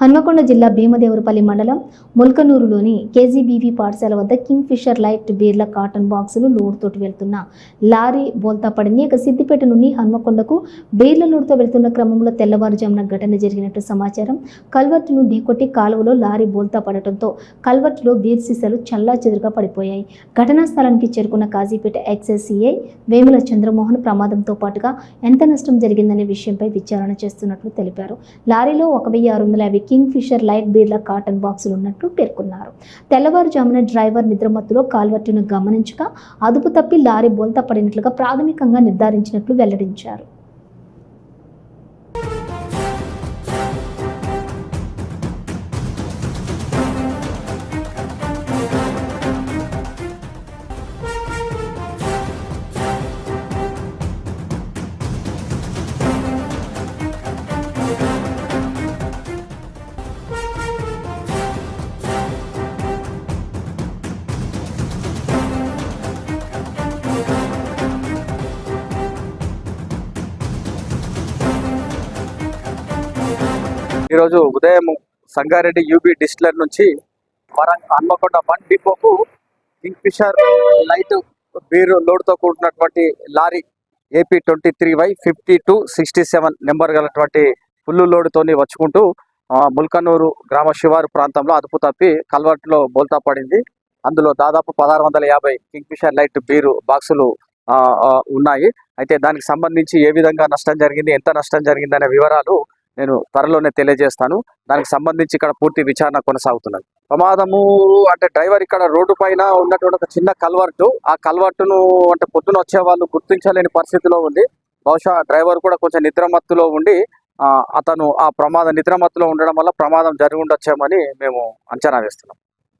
హన్మకొండ జిల్లా భీమదేవరపల్లి మండలం ముల్కనూరులోని కేజీబీవీ పాఠశాల వద్ద కింగ్ ఫిషర్ లైట్ బీర్ల కాటన్ బాక్సులు లోడ్తోటి వెళ్తున్న లారీ బోల్తా పడింది. ఇక సిద్దిపేట నుండి హన్మకొండకు బీర్ల లోడ్తో వెళ్తున్న క్రమంలో తెల్లవారుజామున ఘటన జరిగినట్టు సమాచారం. కల్వర్టును ఢీకొట్టి కాలువలో లారీ బోల్తా పడటంతో కల్వర్టులో బీర్ సీసాలు చల్లా చెదురుగా పడిపోయాయి. ఘటనా స్థలానికి చేరుకున్న కాజీపేట ఎక్స్ఎస్సీఐ సిఐ వేముల చంద్రమోహన్ ప్రమాదంతో పాటుగా ఎంత నష్టం జరిగిందనే విషయంపై విచారణ చేస్తున్నట్లు తెలిపారు. లారీలో ఒక వెయ్యి ఆరు వందల యాభై కింగ్ ఫిషర్ లైట్ బీర్ల కాటన్ బాక్సులు ఉన్నట్లు పేర్కొన్నారు. తెల్లవారుజామున డ్రైవర్ నిద్రమత్తులో కాల్వర్టును గమనించగా అదుపు తప్పి లారీ బోల్తా పడినట్లుగా ప్రాథమికంగా నిర్ధారించినట్లు వెల్లడించారు. ఈరోజు ఉదయం సంగారెడ్డి యూబీ డిస్టిలర్ నుంచి వరంగల్ హన్మకొండ వన్ డిపోకు కింగ్ ఫిషర్ లైట్ బీరు లోడ్తో కూడినటువంటి lorry AP twenty three Y fifty two sixty seven number గలటువంటి full లోడ్తోని వచ్చుకుంటూ ముల్కనూరు గ్రామ శివారు ప్రాంతంలో అదుపు తప్పి కల్వర్ట్లో బోల్తా పడింది. అందులో దాదాపు పదహారు వందల యాభై కింగ్ ఫిషర్ లైట్ బీరు బాక్సులు ఆ, ఉన్నాయి. అయితే దానికి సంబంధించి ఏ విధంగా నష్టం జరిగింది ఎంత నష్టం జరిగింది అనే వివరాలు నేను త్వరలోనే తెలియజేస్తాను. దానికి సంబంధించి ఇక్కడ పూర్తి విచారణ కొనసాగుతున్నది. ప్రమాదము అంటే డ్రైవర్ ఇక్కడ రోడ్డు పైన ఉన్నటువంటి ఒక చిన్న కల్వర్టు. ఆ కల్వర్టును అంటే పొద్దున వచ్చే వాళ్ళు గుర్తించలేని పరిస్థితిలో ఉంది. బహుశా డ్రైవర్ కూడా కొంచెం నిద్రమత్తులో ఉండి అతను ఆ ప్రమాద నిద్రమత్తులో ఉండడం వల్ల ప్రమాదం జరిగి ఉండొచ్చేమని మేము అంచనా వేస్తున్నాం.